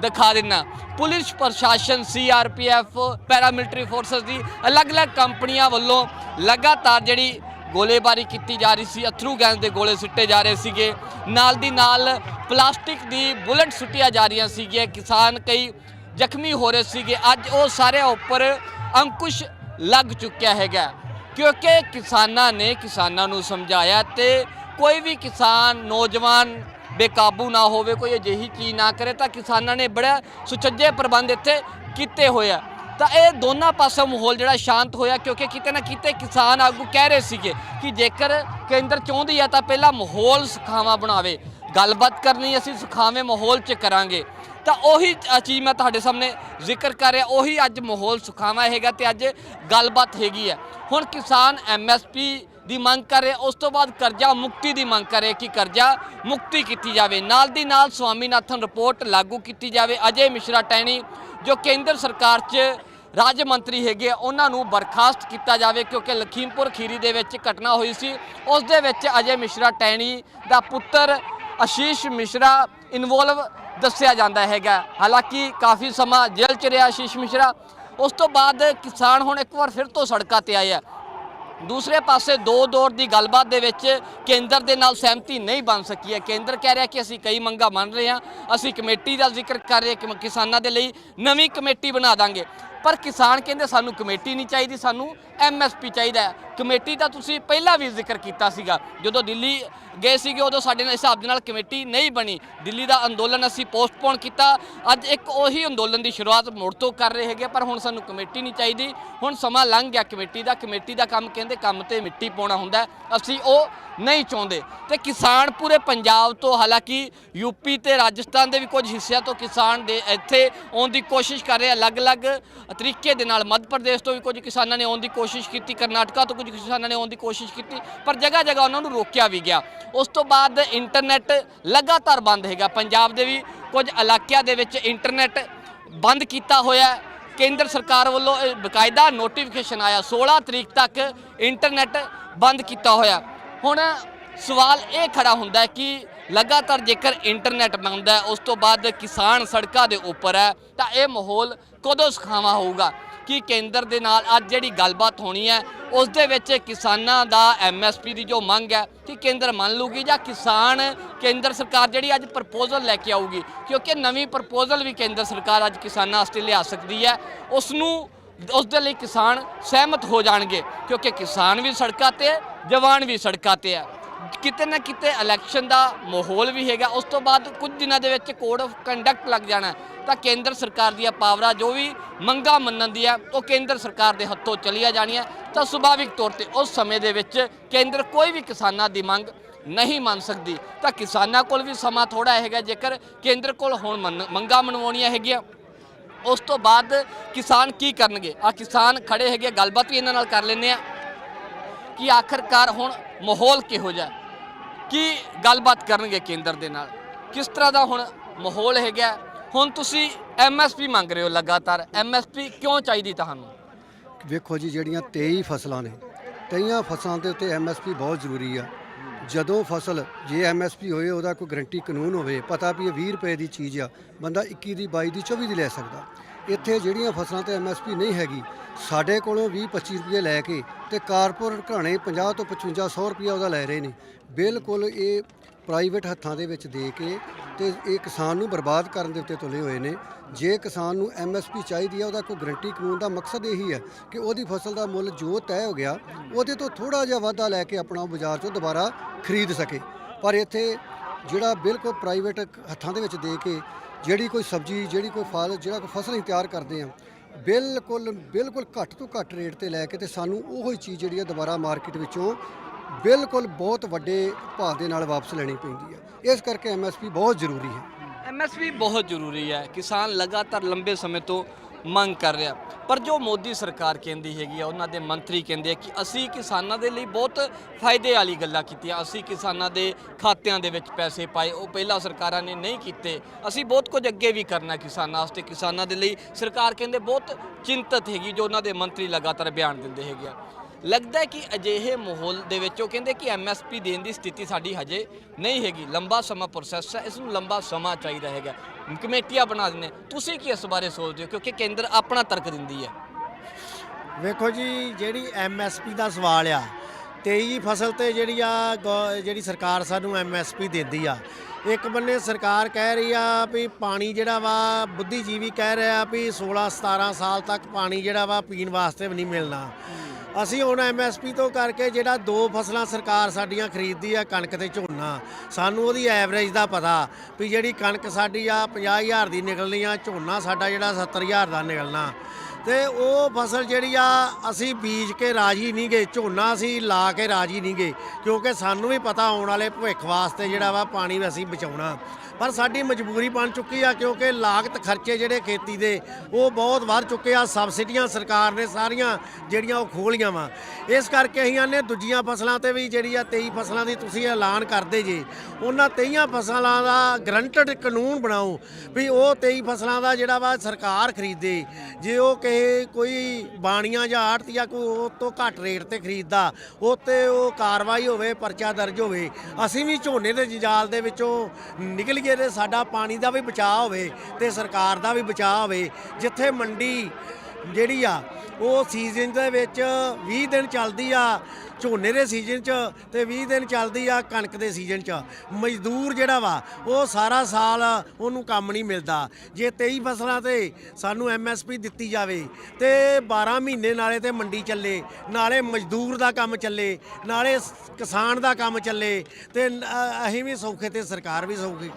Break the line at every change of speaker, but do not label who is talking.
ਦਿਖਾ ਦਿੰਨਾ। ਪੁਲਿਸ ਪ੍ਰਸ਼ਾਸਨ ਸੀਆਰਪੀਐਫ ਪੈਰਾਮਿਲਟਰੀ ਫੋਰਸਸ ਦੀ ਅਲੱਗ-ਅਲੱਗ ਕੰਪਨੀਆਂ ਵੱਲੋਂ ਲਗਾਤਾਰ ਜਿਹੜੀ ਗੋਲੇਬਾਰੀ ਕੀਤੀ ਜਾ ਰਹੀ ਸੀ, ਅਥਰੂ ਗੈਸ ਦੇ ਗੋਲੇ ਸੁੱਟੇ ਜਾ ਰਹੇ ਸੀਗੇ। ਨਾਲ ਦੀ ਨਾਲ ਪਲਾਸਟਿਕ ਦੀ ਬੁਲਟ ਸੁੱਟੀਆਂ ਜਾ ਰਹੀਆਂ ਸੀਗੀਆਂ। ਕਿਸਾਨ ਕਈ ਜ਼ਖਮੀ ਹੋ ਰਹੇ ਸੀਗੇ। ਅੱਜ ਉਹ ਸਾਰਿਆਂ ਉੱਪਰ ਅੰਕੁਸ਼ ਲੱਗ ਚੁੱਕਿਆ ਹੈਗਾ। ਕਿਉਂਕਿ ਕਿਸਾਨਾਂ ਨੇ ਕਿਸਾਨਾਂ ਨੂੰ ਸਮਝਾਇਆ ਤੇ ਕੋਈ ਵੀ ਕਿਸਾਨ, ਨੌਜਵਾਨ ਬੇਕਾਬੂ ਨਾ ਹੋਵੇ, ਕੋਈ ਅਜਿਹੀ ਚੀਜ਼ ਨਾ ਕਰੇ, ਤਾਂ ਕਿਸਾਨਾਂ ਨੇ ਬੜਾ ਸੁਚੱਜੇ ਪ੍ਰਬੰਧ ਇੱਥੇ ਕੀਤੇ ਹੋਏ ਆ। ਤਾਂ ਇਹ ਦੋਨਾਂ ਪਾਸੋਂ ਮਾਹੌਲ ਜਿਹੜਾ ਸ਼ਾਂਤ ਹੋਇਆ, ਕਿਉਂਕਿ ਕਿਤੇ ਨਾ ਕਿਤੇ ਕਿਸਾਨ ਆਗੂ ਕਹਿ ਰਹੇ ਸੀਗੇ ਕਿ ਜੇਕਰ ਕੇਂਦਰ ਚਾਹੁੰਦੀ ਆ ਤਾਂ ਪਹਿਲਾਂ ਮਾਹੌਲ ਸੁਖਾਵਾਂ ਬਣਾਵੇ। ਗੱਲਬਾਤ ਕਰਨੀ ਅਸੀਂ ਸੁਖਾਵੇਂ ਮਾਹੌਲ 'ਚ ਕਰਾਂਗੇ। ਤਾਂ ਉਹੀ ਚ- ਚੀਜ਼ ਮੈਂ ਤੁਹਾਡੇ ਸਾਹਮਣੇ ਜ਼ਿਕਰ ਕਰ ਰਿਹਾ, ਉਹੀ ਅੱਜ ਮਾਹੌਲ ਸੁਖਾਵਾਂ ਹੈਗਾ ਤੇ ਅੱਜ ਗੱਲਬਾਤ ਹੈਗੀ ਹੈ ਹੁਣ ਕਿਸਾਨ ਐਮਐਸਪੀ ਦੀ ਮੰਗ ਕਰ ਰਿਹਾ ਉਸ ਤੋਂ ਬਾਅਦ ਕਰਜ਼ਾ ਮੁਕਤੀ ਦੀ ਮੰਗ ਕਰ ਰਿਹਾ ਕਿ ਕਰਜ਼ਾ ਮੁਕਤੀ ਕੀਤੀ ਜਾਵੇ। ਨਾਲ ਦੀ ਨਾਲ ਸਵਾਮੀਨਾਥਨ ਰਿਪੋਰਟ ਲਾਗੂ ਕੀਤੀ ਜਾਵੇ। ਅਜੇ ਮਿਸ਼ਰਾ ਟੈਣੀ ਜੋ ਕੇਂਦਰ ਸਰਕਾਰ 'ਚ ਰਾਜ ਮੰਤਰੀ ਹੈਗੇ ਆ, ਉਹਨਾਂ ਨੂੰ ਬਰਖਾਸਤ ਕੀਤਾ ਜਾਵੇ ਕਿਉਂਕਿ ਲਖੀਮਪੁਰ ਖੀਰੀ ਦੇ ਵਿੱਚ ਘਟਨਾ ਹੋਈ ਸੀ। ਉਸ ਦੇ ਵਿੱਚ ਅਜੇ ਮਿਸ਼ਰਾ ਟੈਣੀ ਦਾ ਪੁੱਤਰ ਆਸ਼ੀਸ਼ ਮਿਸ਼ਰਾ ਇਨਵੋਲਵ ਦੱਸਿਆ ਜਾਂਦਾ ਹੈਗਾ। ਹਾਲਾਂਕਿ ਕਾਫੀ ਸਮਾਂ ਜੇਲ੍ਹ 'ਚ ਰਿਹਾ ਆਸ਼ੀਸ਼ ਮਿਸ਼ਰਾ। ਉਸ ਤੋਂ ਬਾਅਦ ਕਿਸਾਨ ਹੁਣ ਇੱਕ ਵਾਰ ਫਿਰ ਤੋਂ ਸੜਕਾਂ ਤੇ ਆਏ ਆ। ਦੂਸਰੇ ਪਾਸੇ ਦੋ ਦੌਰ ਦੀ ਗੱਲਬਾਤ ਦੇ ਵਿੱਚ ਕੇਂਦਰ ਦੇ ਨਾਲ ਸਹਿਮਤੀ ਨਹੀਂ ਬਣ ਸਕੀ ਹੈ। ਕੇਂਦਰ ਕਹਿ ਰਿਹਾ ਕਿ ਅਸੀਂ ਕਈ ਮੰਗਾਂ ਮੰਨ ਰਹੇ ਹਾਂ। ਅਸੀਂ ਕਮੇਟੀ ਦਾ ਜ਼ਿਕਰ ਕਰ ਰਹੇ ਕਿ ਕਿਸਾਨਾਂ ਦੇ ਲਈ ਨਵੀਂ ਕਮੇਟੀ ਬਣਾ ਦਾਂਗੇ। ਪਰ ਕਿਸਾਨ ਕਹਿੰਦੇ ਸਾਨੂੰ ਕਮੇਟੀ ਨਹੀਂ ਚਾਹੀਦੀ, ਸਾਨੂੰ ਐਮਐਸਪੀ ਚਾਹੀਦਾ ਕਮੇਟੀ ਦਾ ਤੁਸੀਂ ਪਹਿਲਾਂ ਵੀ ਜ਼ਿਕਰ ਕੀਤਾ ਸੀਗਾ। ਜਦੋਂ ਦਿੱਲੀ ਗਏ ਸੀਗੇ, ਉਦੋਂ ਸਾਡੇ ਨਾਲ ਹਿਸਾਬ ਦੇ ਨਾਲ ਕਮੇਟੀ ਨਹੀਂ ਬਣੀ। ਦਿੱਲੀ ਦਾ ਅੰਦੋਲਨ ਅਸੀਂ ਪੋਸਟਪੋਨ ਕੀਤਾ। ਅੱਜ ਇੱਕ ਉਹੀ ਅੰਦੋਲਨ ਦੀ ਸ਼ੁਰੂਆਤ ਮੁੜ ਤੋਂ ਕਰ ਰਹੇ ਹੈਗੇ ਪਰ ਹੁਣ ਸਾਨੂੰ ਕਮੇਟੀ ਨਹੀਂ ਚਾਹੀਦੀ। ਹੁਣ ਸਮਾਂ ਲੰਘ ਗਿਆ। ਕਮੇਟੀ ਦਾ ਕਮੇਟੀ ਦਾ ਕੰਮ ਕਹਿੰਦੇ ਕੰਮ ਤੇ ਮਿੱਟੀ ਪਾਉਣਾ ਹੁੰਦਾ ਅਸੀਂ ਉਹ ਨਹੀਂ ਚਾਹੁੰਦੇ। ਤੇ ਕਿਸਾਨ ਪੂਰੇ ਪੰਜਾਬ ਤੋਂ, ਹਾਲਾਂਕਿ ਯੂਪੀ ਤੇ ਰਾਜਸਥਾਨ ਦੇ ਵੀ ਕੁਝ ਹਿੱਸਿਆਂ ਤੋਂ ਕਿਸਾਨ ਦੇ ਇੱਥੇ ਆਉਣ ਦੀ ਕੋਸ਼ਿਸ਼ ਕਰ ਰਹੇ ਅਲੱਗ-ਅਲੱਗ ਤਰੀਕੇ ਦੇ ਨਾਲ ਮੱਧ ਪ੍ਰਦੇਸ਼ ਤੋਂ ਵੀ ਕੁਝ ਕਿਸਾਨਾਂ ਨੇ ਆਉਣ ਦੀ ਕੋਸ਼ਿਸ਼ ਕੀਤੀ, ਕਰਨਾਟਕਾ ਤੋਂ ਕੁਝ ਕਿਸਾਨਾਂ ਨੇ ਆਉਣ ਦੀ ਕੋਸ਼ਿਸ਼ ਕੀਤੀ, ਪਰ ਜਗ੍ਹਾ ਜਗ੍ਹਾ ਉਹਨਾਂ ਨੂੰ ਰੋਕਿਆ ਵੀ ਗਿਆ। ਉਸ ਤੋਂ ਬਾਅਦ ਇੰਟਰਨੈਟ ਲਗਾਤਾਰ ਬੰਦ ਹੈਗਾ। ਪੰਜਾਬ ਦੇ ਵੀ ਕੁਝ ਇਲਾਕਿਆਂ ਦੇ ਵਿੱਚ ਇੰਟਰਨੈਟ ਬੰਦ ਕੀਤਾ ਹੋਇਆ। ਹੈ ਕੇਂਦਰ ਸਰਕਾਰ ਵੱਲੋਂ ਇਹ ਬਕਾਇਦਾ ਨੋਟੀਫਿਕੇਸ਼ਨ ਆਇਆ। 16 ਤਰੀਕ ਤੱਕ ਇੰਟਰਨੈਟ ਬੰਦ ਕੀਤਾ ਹੋਇਆ। ਹੁਣ ਸਵਾਲ ਇਹ ਖੜਾ ਹੁੰਦਾ ਹੈ ਕਿ ਲਗਾਤਾਰ ਜੇਕਰ ਇੰਟਰਨੈਟ ਮੰਗਦਾ ਉਸ ਤੋਂ ਬਾਅਦ ਕਿਸਾਨ ਸੜਕਾਂ ਦੇ ਉੱਪਰ ਹੈ, ਤਾਂ ਇਹ ਮਾਹੌਲ ਕਦੋਂ ਸੁਖਾਵਾਂ ਹੋਊਗਾ? ਕਿ ਕੇਂਦਰ ਦੇ ਨਾਲ ਅੱਜ ਜਿਹੜੀ ਗੱਲਬਾਤ ਹੋਣੀ ਹੈ, ਉਸ ਦੇ ਵਿੱਚ ਕਿਸਾਨਾਂ ਦਾ ਐਮਐਸਪੀ ਦੀ ਜੋ ਮੰਗ ਹੈ, ਕਿ ਕੇਂਦਰ ਮੰਨ ਲੂਗੀ ਜਾਂ ਕਿਸਾਨ ਕੇਂਦਰ ਸਰਕਾਰ ਜਿਹੜੀ ਅੱਜ ਪ੍ਰਪੋਜ਼ਲ ਲੈ ਕੇ ਆਊਗੀ? ਕਿਉਂਕਿ ਨਵੀਂ ਪ੍ਰਪੋਜ਼ਲ ਵੀ ਕੇਂਦਰ ਸਰਕਾਰ ਅੱਜ ਕਿਸਾਨਾਂ ਵਾਸਤੇ ਲਿਆ ਸਕਦੀ ਹੈ ਉਸ ਨੂੰ ਉਸ ਦੇ ਲਈ ਕਿਸਾਨ ਸਹਿਮਤ ਹੋ ਜਾਣਗੇ, ਕਿਉਂਕਿ ਕਿਸਾਨ ਵੀ ਸੜਕਾਂ ਤੇ ਜਵਾਨ ਵੀ ਸੜਕਾਂ ਤੇ ਹੈ ਕਿਤੇ ਨਾ ਕਿਤੇ ਇਲੈਕਸ਼ਨ ਦਾ ਮਾਹੌਲ ਵੀ ਹੈਗਾ। ਉਸ ਤੋਂ ਬਾਅਦ ਕੁਝ ਦਿਨਾਂ ਦੇ ਵਿੱਚ ਕੋਡ ਆਫ ਕੰਡਕਟ ਲੱਗ ਜਾਣਾ ਤਾਂ ਕੇਂਦਰ ਸਰਕਾਰ ਦੀਆਂ ਪਾਵਰਾਂ ਜੋ ਵੀ ਮੰਗਾਂ ਮੰਨਣ ਦੀ ਹੈ ਉਹ ਕੇਂਦਰ ਸਰਕਾਰ ਦੇ ਹੱਥੋਂ ਚਲੀਆਂ ਜਾਣੀਆਂ। ਤਾਂ ਸੁਭਾਵਿਕ ਤੌਰ ਤੇ ਉਸ ਸਮੇਂ ਦੇ ਵਿੱਚ ਕੇਂਦਰ ਕੋਈ ਵੀ ਕਿਸਾਨਾਂ ਦੀ ਮੰਗ ਨਹੀਂ ਮੰਨ ਸਕਦੀ। ਤਾਂ ਕਿਸਾਨਾਂ ਕੋਲ ਵੀ ਸਮਾਂ ਥੋੜਾ ਹੈਗਾ। ਜੇਕਰ ਕੇਂਦਰ ਕੋਲ ਹੁਣ ਮੰਨ- ਮੰਗਾਂ ਮਨਵਾਉਣੀਆਂ ਹੈਗੀਆਂ, ਉਸ ਤੋਂ ਬਾਅਦ ਕਿਸਾਨ ਕੀ ਕਰਨਗੇ? ਆ ਕਿਸਾਨ ਖੜੇ ਹੈਗੇ ਗੱਲਬਾਤ ਵੀ ਇਹਨਾਂ ਨਾਲ ਕਰ ਲੈਂਦੇ ਆ। ਕਿ ਆਖਰਕਾਰ ਹੁਣ ਮਾਹੌਲ ਕਿਹੋ ਜਿਹਾ? ਕੀ ਗੱਲਬਾਤ ਕਰਨਗੇ ਕੇਂਦਰ ਦੇ ਨਾਲ? ਕਿਸ ਤਰ੍ਹਾਂ ਦਾ ਹੁਣ ਮਾਹੌਲ ਹੈਗਾ? ਹੁਣ ਤੁਸੀਂ ਐਮਐਸਪੀ ਮੰਗ ਰਹੇ ਹੋ ਲਗਾਤਾਰ। ਐਮਐਸਪੀ ਕਿਉਂ ਚਾਹੀਦੀ ਤੁਹਾਨੂੰ?
ਵੇਖੋ ਜੀ, ਜਿਹੜੀਆਂ 23 ਫਸਲਾਂ ਨੇ 23 ਫਸਲਾਂ ਦੇ ਉੱਤੇ ਐਮਐਸਪੀ ਬਹੁਤ ਜ਼ਰੂਰੀ ਆ। ਜਦੋਂ ਫਸਲ ਜੇ ਐਮਐਸਪੀ ਹੋਏ, ਉਹਦਾ ਕੋਈ ਗਰੰਟੀ ਕਾਨੂੰਨ ਹੋਵੇ, ਪਤਾ ਵੀ ਇਹ 20 ਰੁਪਏ ਦੀ ਚੀਜ਼ ਆ, ਬੰਦਾ 21 ਦੀ 22 ਦੀ 24 ਦੀ ਲੈ ਸਕਦਾ। ਇੱਥੇ ਜਿਹੜੀਆਂ ਫਸਲਾਂ ਤੇ ਐਮਐਸਪੀ ਨਹੀਂ ਹੈਗੀ, ਸਾਡੇ ਕੋਲੋਂ 20 25 ਰੁਪਏ ਲੈ ਕੇ ਤੇ ਕਾਰਪੋਰੇਟ ਘਰਾਣੇ 50 ਤੋਂ 55 100 ਰੁਪਏ ਉਹਦਾ ਲੈ ਰਹੇ ਨੇ। ਬਿਲਕੁਲ ਇਹ ਪ੍ਰਾਈਵੇਟ ਹੱਥਾਂ ਦੇ ਵਿੱਚ ਦੇ ਕੇ ਤੇ ਇਹ ਕਿਸਾਨ ਨੂੰ ਬਰਬਾਦ ਕਰਨ ਦੇ ਉੱਤੇ ਤੁਲੇ ਹੋਏ ਨੇ। ਜੇ ਕਿਸਾਨ ਨੂੰ ਐਮਐਸਪੀ ਚਾਹੀਦੀ ਹੈ ਉਹਦਾ ਕੋਈ ਗਰੰਟੀ ਕਾਨੂੰਨ ਦਾ ਮਕਸਦ ਇਹੀ ਹੈ ਕਿ ਉਹਦੀ ਫਸਲ ਦਾ ਮੁੱਲ ਜੋ ਤੈਅ ਹੋ ਗਿਆ, ਉਹਦੇ ਤੋਂ ਥੋੜਾ ਜਿਹਾ ਵਾਧਾ ਲੈ ਕੇ ਆਪਣਾ ਬਾਜ਼ਾਰ 'ਚੋਂ ਦੁਬਾਰਾ ਖਰੀਦ ਸਕੇ। ਪਰ ਇੱਥੇ ਜਿਹੜਾ ਬਿਲਕੁਲ ਪ੍ਰਾਈਵੇਟ ਹੱਥਾਂ ਦੇ ਵਿੱਚ ਦੇ ਕੇ ਜਿਹੜੀ ਕੋਈ ਸਬਜ਼ੀ, ਜਿਹੜੀ ਕੋਈ ਫਲ, ਜਿਹੜਾ ਕੋਈ ਫਸਲ ਅਸੀਂ ਤਿਆਰ ਕਰਦੇ ਹਾਂ ਬਿਲਕੁਲ ਬਿਲਕੁਲ ਘੱਟ ਤੋਂ ਘੱਟ ਰੇਟ ਤੇ ਲੈ ਕੇ ਤੇ ਸਾਨੂੰ ਉਹੋ ਹੀ ਚੀਜ਼ ਜਿਹੜੀ ਆ ਦੁਬਾਰਾ ਮਾਰਕੀਟ ਵਿੱਚੋਂ ਬਿਲਕੁਲ ਬਹੁਤ ਵੱਡੇ ਭਾਅ ਦੇ ਨਾਲ ਵਾਪਸ ਲੈਣੀ ਪੈਂਦੀ ਹੈ। ਇਸ ਕਰਕੇ ਐਮਐਸਪੀ ਬਹੁਤ ਜ਼ਰੂਰੀ ਹੈ।
ਐਮਐਸਪੀ ਬਹੁਤ ਜ਼ਰੂਰੀ ਹੈ। ਕਿਸਾਨ ਲਗਾਤਾਰ ਲੰਬੇ ਸਮੇਂ ਤੋਂ ਮੰਗ ਕਰ ਰਿਹਾ। ਪਰ ਜੋ ਮੋਦੀ ਸਰਕਾਰ ਕਹਿੰਦੀ ਹੈਗੀ ਆ, ਉਹਨਾਂ ਦੇ ਮੰਤਰੀ ਕਹਿੰਦੇ ਆ ਕਿ ਅਸੀਂ ਕਿਸਾਨਾਂ ਦੇ ਲਈ ਬਹੁਤ ਫਾਇਦੇ ਵਾਲੀ ਗੱਲਾਂ ਕੀਤੀਆਂ। ਅਸੀਂ ਕਿਸਾਨਾਂ ਦੇ ਖਾਤਿਆਂ ਦੇ ਵਿੱਚ ਪੈਸੇ ਪਾਏ, ਉਹ ਪਹਿਲਾਂ ਸਰਕਾਰਾਂ ਨੇ ਨਹੀਂ ਕੀਤੇ। ਅਸੀਂ ਬਹੁਤ ਕੁਝ ਅੱਗੇ ਵੀ ਕਰਨਾ ਕਿਸਾਨਾਂ ਵਾਸਤੇ। ਕਿਸਾਨਾਂ ਦੇ ਲਈ ਸਰਕਾਰ ਕਹਿੰਦੇ ਬਹੁਤ ਚਿੰਤਤ ਹੈਗੀ, ਜੋ ਉਹਨਾਂ ਦੇ ਮੰਤਰੀ ਲਗਾਤਾਰ ਬਿਆਨ ਦਿੰਦੇ ਹੈਗੇ ਆ। ਲੱਗਦਾ ਹੈ ਕਿ ਅਜਿਹੇ ਮਾਹੌਲ ਦੇ ਵਿੱਚ ਉਹ ਕਹਿੰਦੇ ਕਿ ਐਮਐਸਪੀ ਦੇਣ ਦੀ ਸਥਿਤੀ ਸਾਡੀ ਹਜੇ ਨਹੀਂ ਹੈਗੀ। ਲੰਬਾ ਸਮਾਂ ਪ੍ਰੋਸੈਸ ਹੈ, ਇਸ ਨੂੰ ਲੰਬਾ ਸਮਾਂ ਚਾਹੀਦਾ ਹੈਗਾ। ਕਮੇਟੀਆਂ ਬਣਾ ਦਿੰਦੇ ਤੁਸੀਂ ਕੀ ਇਸ ਬਾਰੇ ਸੋਚਦੇ ਹੋ? ਕਿਉਂਕਿ ਕੇਂਦਰ ਆਪਣਾ ਤਰਕ ਦਿੰਦੀ ਹੈ।
ਵੇਖੋ ਜੀ, ਜਿਹੜੀ ਐਮਐਸਪੀ ਦਾ ਸਵਾਲ ਆ 23 ਫਸਲ ਤੇ ਜਿਹੜੀ ਆ ਗੌ- ਜਿਹੜੀ ਸਰਕਾਰ ਸਾਨੂੰ ਐਮਐਸਪੀ ਦਿੰਦੀ ਆ, ਇੱਕ ਬੰਨੇ ਸਰਕਾਰ ਕਹਿ ਰਹੀ ਆ ਵੀ ਪਾਣੀ ਜਿਹੜਾ ਵਾ, ਬੁੱਧੀਜੀਵੀ ਕਹਿ ਰਿਹਾ ਵੀ 16 17 ਸਾਲ ਤੱਕ ਪਾਣੀ ਜਿਹੜਾ ਵਾ ਪੀਣ ਵਾਸਤੇ ਵੀ ਨਹੀਂ ਮਿਲਣਾ। ਅਸੀਂ ਹੁਣ ਐਮਐਸਪੀ ਤੋਂ ਕਰਕੇ ਜਿਹੜਾ ਦੋ ਫਸਲਾਂ ਸਰਕਾਰ ਸਾਡੀਆਂ ਖਰੀਦਦੀ ਆ ਕਣਕ ਤੇ ਝੋਨਾ, ਸਾਨੂੰ ਉਹਦੀ ਐਵਰੇਜ ਦਾ ਪਤਾ ਵੀ ਜਿਹੜੀ ਕਣਕ ਸਾਡੀ ਆ 50000 ਦੀ ਨਿਕਲਣੀ ਆ, ਝੋਨਾ ਸਾਡਾ ਜਿਹੜਾ 70000 ਦਾ ਨਿਕਲਣਾ। ਤੇ ਉਹ ਫਸਲ ਜਿਹੜੀ ਆ, ਅਸੀਂ ਬੀਜ ਕੇ ਰਾਜੀ ਨਹੀਂ ਗਏ, ਝੋਨਾ ਅਸੀਂ ਲਾ ਕੇ ਰਾਜੀ ਨਹੀਂ ਗਏ, ਕਿਉਂਕਿ ਸਾਨੂੰ ਵੀ ਪਤਾ ਆਉਣ ਵਾਲੇ ਭਵਿੱਖ ਵਾਸਤੇ ਜਿਹੜਾ ਵਾ ਪਾਣੀ ਵੀ ਅਸੀਂ ਬਚਾਉਣਾ। ਪਰ ਸਾਡੀ ਮਜਬੂਰੀ ਬਣ ਚੁੱਕੀ ਆ ਕਿਉਂਕਿ ਲਾਗਤ ਖਰਚੇ ਜਿਹੜੇ ਖੇਤੀ ਦੇ, ਉਹ ਬਹੁਤ ਵੱਧ ਚੁੱਕੇ ਆ। ਸਬਸਿਡੀਆਂ ਸਰਕਾਰ ਨੇ ਸਾਰੀਆਂ ਜਿਹੜੀਆਂ ਉਹ ਖੋਲੀਆਂ ਵਾ। ਇਸ ਕਰਕੇ ਅਸੀਂ ਆਨੇ ਦੂਜੀਆਂ ਫਸਲਾਂ ਤੇ ਵੀ ਜਿਹੜੀ ਆ 23 ਫਸਲਾਂ ਦੀ ਤੁਸੀਂ ਐਲਾਨ ਕਰਦੇ ਜੇ, ਉਹਨਾਂ 23 ਫਸਲਾਂ ਦਾ ਗਰੰਟਡ ਕਾਨੂੰਨ ਬਣਾਓ ਵੀ ਉਹ 23 ਫਸਲਾਂ ਦਾ ਜਿਹੜਾ ਵਾ ਸਰਕਾਰ ਖਰੀਦੇ। ਜੇ ਉਹ ਕਿਸੇ ਕੋਈ ਬਾਣੀਆਂ ਜਾਂ ਆੜਤੀਆ ਕੋਈ ਉਹ ਤੋਂ ਘੱਟ ਰੇਟ ਤੇ ਖਰੀਦਦਾ ਉਹ ਤੇ ਉਹ ਕਾਰਵਾਈ ਹੋਵੇ, ਪਰਚਾ ਦਰਜ ਹੋਵੇ, ਅਸੀਂ ਵੀ ਝੋਨੇ ਦੇ ਜੰਜਾਲ ਦੇ ਵਿੱਚੋਂ ਨਿਕਲ ਗਏ ਸਾਡਾ ਪਾਣੀ ਦਾ ਵੀ ਬਚਾਅ ਹੋਵੇ ਤੇ ਸਰਕਾਰ ਦਾ ਵੀ ਬਚਾਅ ਹੋਵੇ, ਜਿੱਥੇ ਮੰਡੀ ਜਿਹੜੀ ਆ, ਉਹ ਸੀਜ਼ਨ ਦੇ ਵਿੱਚ 20 ਦਿਨ ਚੱਲਦੀ ਆ, ਝੋਨੇ ਦੇ ਸੀਜ਼ਨ 'ਚ ਤੇ 20 ਦਿਨ ਚੱਲਦੀ ਆ ਕਣਕ ਦੇ ਸੀਜ਼ਨ 'ਚ। ਮਜ਼ਦੂਰ ਜਿਹੜਾ ਵਾ, ਉਹ ਸਾਰਾ ਸਾਲ ਉਹਨੂੰ ਕੰਮ ਨਹੀਂ ਮਿਲਦਾ। ਜੇ 23 ਫਸਲਾਂ ਤੇ ਸਾਨੂੰ ਐਮਐਸਪੀ ਦਿੱਤੀ ਜਾਵੇ ਤੇ 12 ਮਹੀਨੇ ਨਾਲੇ ਤੇ ਮੰਡੀ ਚੱਲੇ, ਨਾਲੇ ਮਜ਼ਦੂਰ ਦਾ ਕੰਮ ਚੱਲੇ, ਨਾਲੇ ਕਿਸਾਨ ਦਾ ਕੰਮ ਚੱਲੇ ਤੇ ਅਸੀਂ ਵੀ ਸੌਖੇ ਤੇ ਸਰਕਾਰ ਵੀ ਸੌਖੀ।